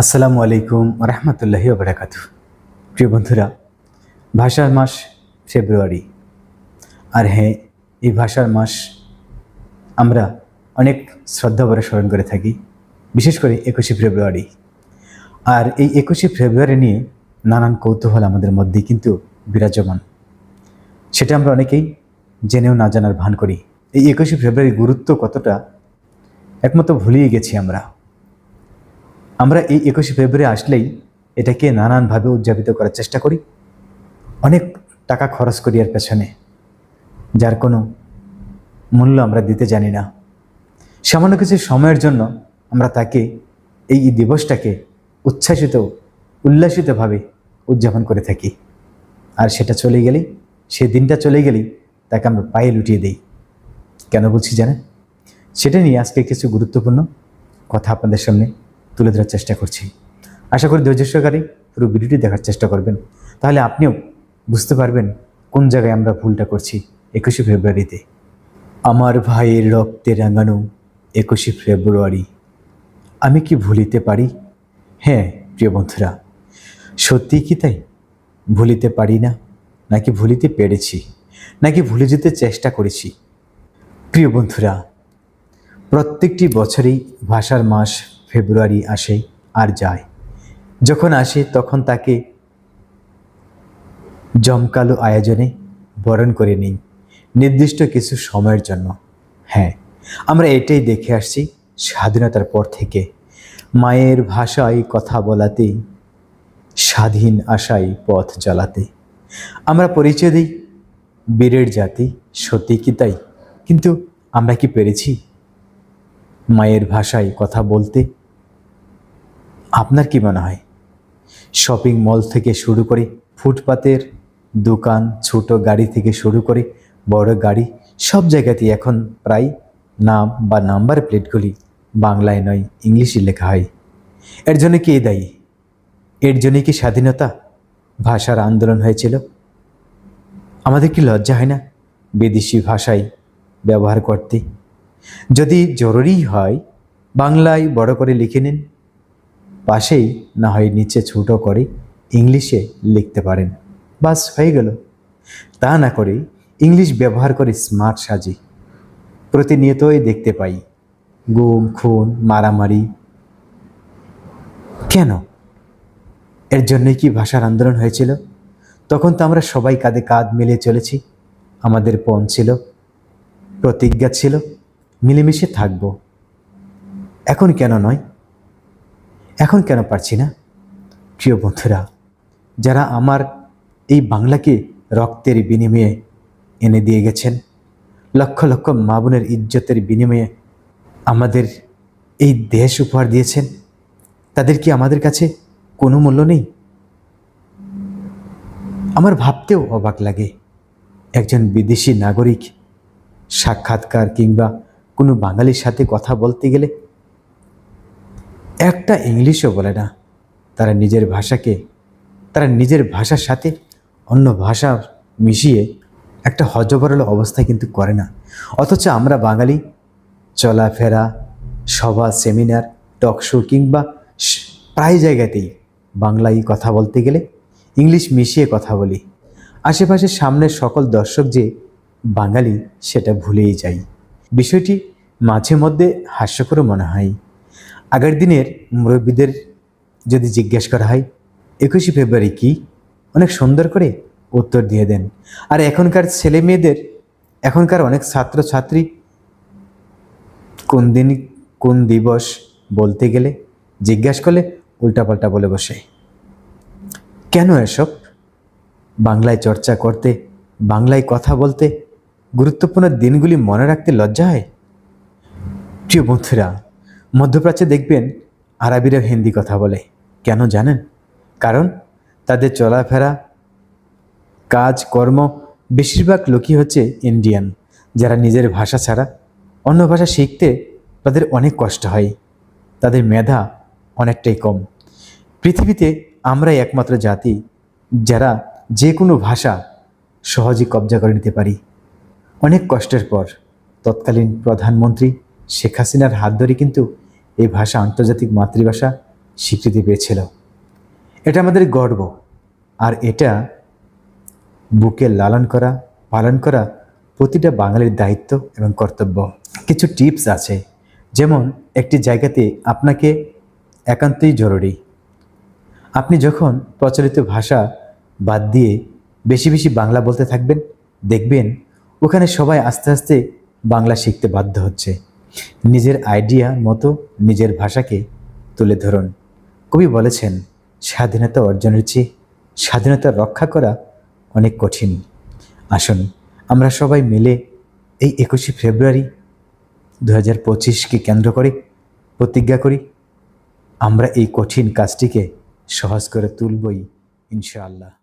আসসালামু আলাইকুম রহমতুল্লাহি বারাকাতু প্রিয় বন্ধুরা, ভাষার মাস ফেব্রুয়ারি। আর হ্যাঁ এই ভাষার মাস আমরা অনেক শ্রদ্ধা ভরে স্মরণ করে থাকি, বিশেষ করে একুশে ফেব্রুয়ারি। আর এই একুশে ফেব্রুয়ারি নিয়ে নানান কৌতূহল আমাদের মধ্যে কিন্তু বিরাজমান। সেটা আমরা অনেকেই জেনেও না জানার ভান করি। এই একুশে ফেব্রুয়ারির গুরুত্ব কতটা, একমাত্র ভুলিয়ে গেছি আমরা। আমরা এই একুশে ফেব্রুয়ারি আসলেই এটাকে নানানভাবে উদযাপিত করার চেষ্টা করি। অনেক টাকা খরচ করি এর পেছনে, যার কোনো মূল্য আমরা দিতে জানি না। সামান্য কিছু সময়ের জন্য আমরা তাকে এই দিবসটাকে উচ্ছ্বাসিত, উল্লাসিতভাবে উদযাপন করে থাকি। আর সেটা চলে গেলেই সেই দিনটা চলে গেলেই তাকে আমরা পায়ে লুটিয়ে দিই। কেন বলছি জানেন? সেটা নিয়ে আজকে কিছু গুরুত্বপূর্ণ কথা আপনাদের সামনে তুলে ধরার চেষ্টা করছি। আশা করি ধৈর্য সহকারে পুরো ভিডিওটি দেখার চেষ্টা করবেন। তাহলে আপনিও বুঝতে পারবেন কোন জায়গায় আমরা ভুলটা করছি একুশে ফেব্রুয়ারিতে। আমার ভাইয়ের রক্তে রাঙানো একুশে ফেব্রুয়ারি। আমি কি ভুলিতে পারি? হ্যাঁ প্রিয় বন্ধুরা। সত্যি কি তাই? ভুলিতে পারি না? নাকি ভুলিতে পেরেছি? নাকি ভুলে যেতে চেষ্টা করেছি? প্রিয় বন্ধুরা, প্রত্যেকটি বছরেই ভাষার মাস ফেব্রুয়ারি আসে আর যায়। যখন আসে তখন তাকে জমকালো আয়োজনে বরণ করে নিই। নির্দিষ্ট কিছু সময়ের জন্য। হ্যাঁ আমরা এটাই দেখে আসছি স্বাধীনতার পর থেকে। মায়ের ভাষায় কথা বলাতে, স্বাধীন আশায় পথ জ্বালাতে আমরা পরিচয় দিই বীরের জাতি, সত্যি কি তাই? কিন্তু আমরা কি পেরেছি? মায়ের ভাষায় কথা বলতে আপনার কি মনে হয়? শপিং মল থেকে শুরু করে ফুটপাতের দোকান, ছোট গাড়ি থেকে শুরু করে বড় গাড়ি, সব জায়গাতেই এখন প্রায় নাম বা নাম্বার প্লেটগুলি বাংলায় নয়, ইংলিশে লেখা হয়। এর জন্য কে দায়ী? এর জন্য কি স্বাধীনতা? ভাষার আন্দোলন হয়েছিল। আমাদের কি লজ্জা হয় না? বিদেশি ভাষায় ব্যবহার করতে। যদি জরুরি হয়, বাংলায় বড় করে লিখে নিন। পাশেই না হয় নিচে ছোটো করে ইংলিশে লিখতে পারেন। বাস হয়ে গেল। তা না করে ইংলিশ ব্যবহার করে স্মার্ট সাজি। প্রতিনিয়তই দেখতে পাই। গুম, খুন, মারামারি। কেন? এর জন্যই কি ভাষার আন্দোলন হয়েছিল? তখন তো আমরা সবাই কাঁধে কাঁধ মিলিয়ে চলেছি। আমাদের পণ ছিল। প্রতিজ্ঞা ছিল। মিলেমিশে থাকব। এখন কেন নয়? এখন কেন পারছি না? প্রিয় বন্ধুরা, যারা আমার এই বাংলাকে রক্তের বিনিময়ে এনে দিয়ে গেছেন, লক্ষ লক্ষ মা বোনের ইজ্জতের বিনিময়ে আমাদের এই দেশ উপহার দিয়েছেন, তাদের কি আমাদের কাছে কোনো মূল্য নেই? আমার ভাবতেও অবাক লাগে, একজন বিদেশি নাগরিক সাক্ষাৎকার কিংবা কোনো বাঙালির সাথে কথা বলতে গেলে একটা ইংলিশও বলে না। তারা নিজের ভাষাকে, তারা নিজের ভাষার সাথে অন্য ভাষা মিশিয়ে একটা হজবরল অবস্থা কিন্তু করে না। অথচ আমরা বাঙালি, চলাফেরা, সভা সেমিনার টক শো কিংবা প্রায় জায়গাতেই বাংলায় কথা বলতে গেলে ইংলিশ মিশিয়ে কথা বলি। আশেপাশের সামনের সকল দর্শক যে বাঙালি, সেটা ভুলেই যাই। বিষয়টি মাঝে মধ্যে হাস্যকরও মনে হয়। আগের দিনের মুরব্বীদের যদি জিজ্ঞেস করা হয়, একুশে ফেব্রুয়ারি কি? অনেক সুন্দর করে উত্তর দিয়ে দেন। আর এখনকার ছেলে মেয়েদের, এখনকার অনেক ছাত্র ছাত্রী কোন দিন, কোন দিবস বলতে গেলে জিজ্ঞাসা করলে উল্টাপাল্টা বলে বসে। কেন এসব? বাংলায় চর্চা করতে, বাংলায় কথা বলতে গুরুত্বপূর্ণ দিনগুলি মনে রাখতে লজ্জা হয়? প্রিয় বন্ধুরা মধ্যপ্রাচ্যে দেখবেন আরবিরা হিন্দি কথা বলে। কেন জানেন? কারণ তাদের চলাফেরা, কাজ, কর্ম বেশিরভাগ লোকই হচ্ছে ইন্ডিয়ান যারা নিজের ভাষা ছাড়া অন্য ভাষা শিখতে তাদের অনেক কষ্ট হয়। তাদের মেধা অনেকটাই কম। পৃথিবীতে আমরাই একমাত্র জাতি যারা যে কোনো ভাষা সহজে কবজা করে নিতে পারি। অনেক কষ্টের পর তৎকালীন প্রধানমন্ত্রী শেখ হাসিনার হাত ধরে কিন্তু এই ভাষা আন্তর্জাতিক মাতৃভাষা স্বীকৃতি পেয়েছিল। এটা আমাদের গর্ব। আর এটা বুকে লালন করা, পালন করা প্রতিটা বাঙালির দায়িত্ব এবং কর্তব্য। কিছু টিপস আছে। যেমন, একটি জায়গাতে আপনাকে একান্তই জরুরি। আপনি যখন প্রচলিত ভাষা বাদ দিয়ে বেশি বেশি বাংলা বলতে থাকবেন, দেখবেন ওখানে সবাই আস্তে আস্তে বাংলা শিখতে বাধ্য হচ্ছে। নিজের আইডিয়া মতো নিজের ভাষাকে তুলে ধরুন। কবি বলেছেন, স্বাধীনতা অর্জনের চেয়ে স্বাধীনতা রক্ষা করা অনেক কঠিন। আসুন, আমরা সবাই মিলে এই একুশে ফেব্রুয়ারি দু হাজার পঁচিশকে কেন্দ্র করে প্রতিজ্ঞা করি, আমরা এই কঠিন কাজটিকে সহজ করে তুলবই ইনশাআল্লাহ।